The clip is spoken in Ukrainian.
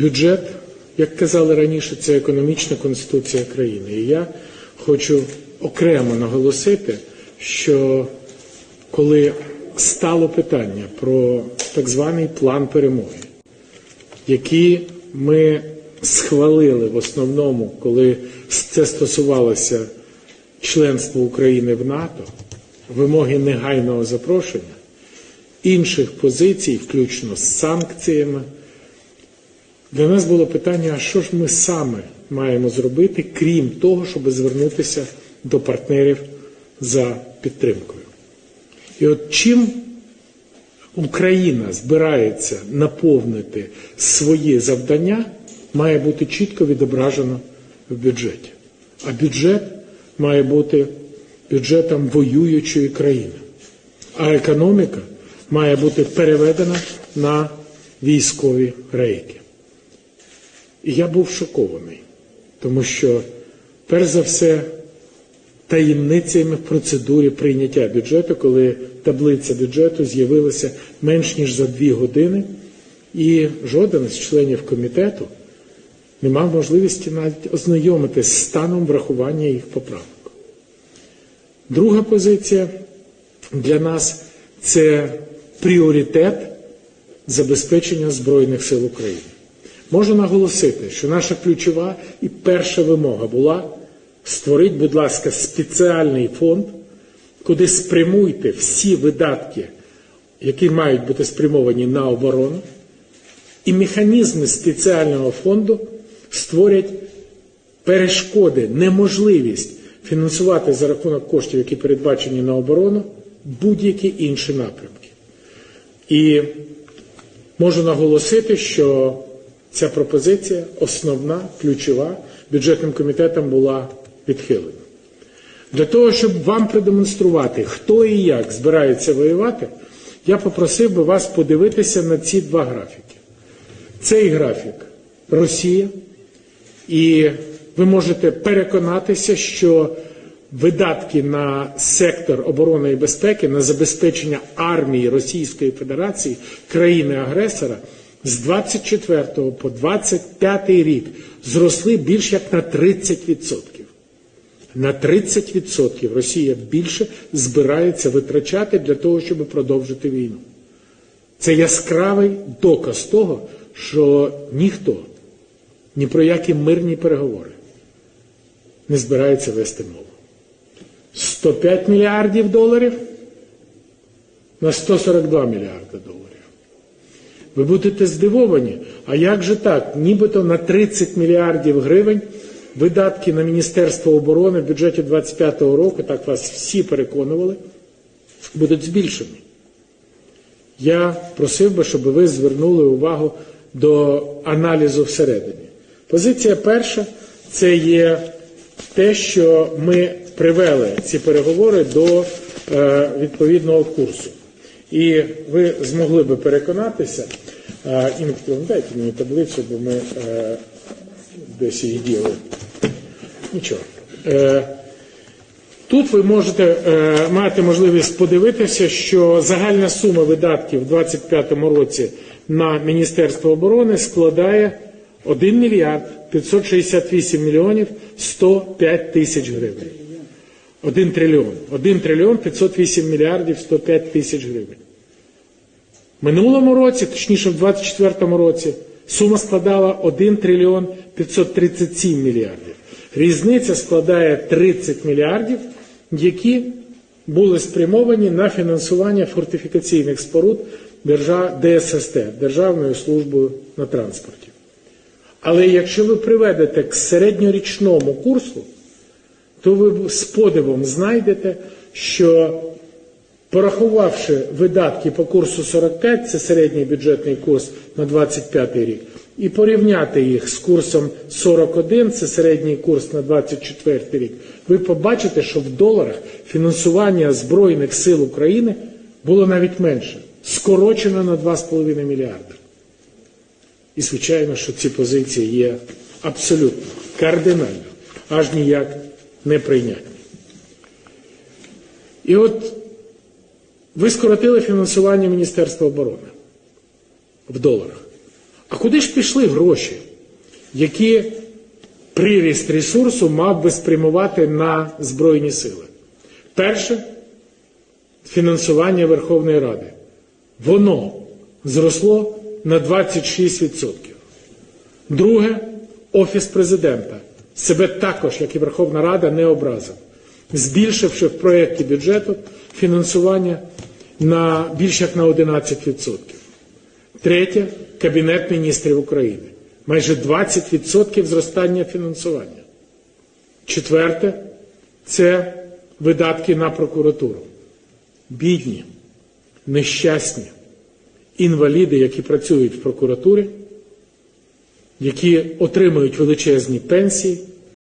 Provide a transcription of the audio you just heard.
Бюджет, як казали раніше, це економічна конституція країни. І я хочу окремо наголосити, що коли стало питання про так званий план перемоги, який ми схвалили в основному, коли це стосувалося членства України в НАТО, вимоги негайного запрошення, інших позицій, включно з санкціями, для нас було питання, а що ж ми саме маємо зробити, крім того, щоб звернутися до партнерів за підтримкою. І от чим Україна збирається наповнити свої завдання, має бути чітко відображено в бюджеті. А бюджет має бути бюджетом воюючої країни. А економіка має бути переведена на військові рейки. І я був шокований, тому що, перш за все, таємницями в процедурі прийняття бюджету, коли таблиця бюджету з'явилася менш ніж за дві години, і жоден з членів комітету не мав можливості навіть ознайомитися з станом врахування їх поправок. Друга позиція для нас це пріоритет забезпечення Збройних сил України. Можу наголосити, що наша ключова і перша вимога була створіть, будь ласка, спеціальний фонд, куди спрямуйте всі видатки, які мають бути спрямовані на оборону, і механізми спеціального фонду створять перешкоди, неможливість фінансувати за рахунок коштів, які передбачені на оборону, будь-які інші напрямки. І можу наголосити, що ця пропозиція основна, ключова, бюджетним комітетом була відхилена. Для того, щоб вам продемонструвати, хто і як збирається воювати, я попросив би вас подивитися на ці два графіки. Цей графік Росія, і ви можете переконатися, що видатки на сектор оборони і безпеки, на забезпечення армії Російської Федерації, країни-агресора, з 24 по 25 рік зросли більш як на 30%. На 30% Росія більше збирається витрачати для того, щоб продовжити війну. Це яскравий доказ того, що ніхто ні про які мирні переговори не збирається вести мову. 105 мільярдів доларів на 142 мільярди доларів. Ви будете здивовані, а як же так? Нібито на 30 мільярдів гривень видатки на Міністерство оборони в бюджеті 2025 року, так вас всі переконували, будуть збільшені. Я просив би, щоб ви звернули увагу до аналізу всередині. Позиція перша це є те, що ми привели ці переговори до е, відповідного курсу. І ви змогли би переконатися, інколи дайте мені таблицю, бо ми е, десь її діли. Нічого. Е, Тут ви можете е, мати можливість подивитися, що загальна сума видатків у 2025 році на Міністерство оборони складає 1 мільярд 568 мільйонів 105 тисяч гривень. 1 трильйон. 1 трильйон 508 мільярдів 105 тисяч гривень. Минулому році, точніше в 2024 році, сума складала 1 трильйон 537 мільярдів. Різниця складає 30 мільярдів, які були спрямовані на фінансування фортифікаційних споруд. ДССТ Державною службою на транспорті. Але якщо ви приведете к середньорічному курсу, то ви з подивом знайдете, що порахувавши видатки по курсу 45, це середній бюджетний курс на 25 рік, і порівняти їх з курсом 41, це середній курс на 24 рік, ви побачите, що в доларах фінансування Збройних сил України було навіть менше, скорочено на 2,5 мільярди. І, звичайно, що ці позиції є абсолютно кардинально, аж ніяк неприйнятні. І от ви скоротили фінансування Міністерства оборони в доларах. А куди ж пішли гроші, які приріст ресурсу мав би спрямувати на Збройні сили? Перше фінансування Верховної Ради. Воно зросло на 26%. Друге, Офіс президента себе також, як і Верховна Рада, не образив, збільшивши в проєкті бюджету фінансування на більш як на 11%. Третє Кабінет міністрів України. Майже 20% зростання фінансування. Четверте це видатки на прокуратуру. Бідні, нещасні, інваліди, які працюють в прокуратурі, які отримують величезні пенсії,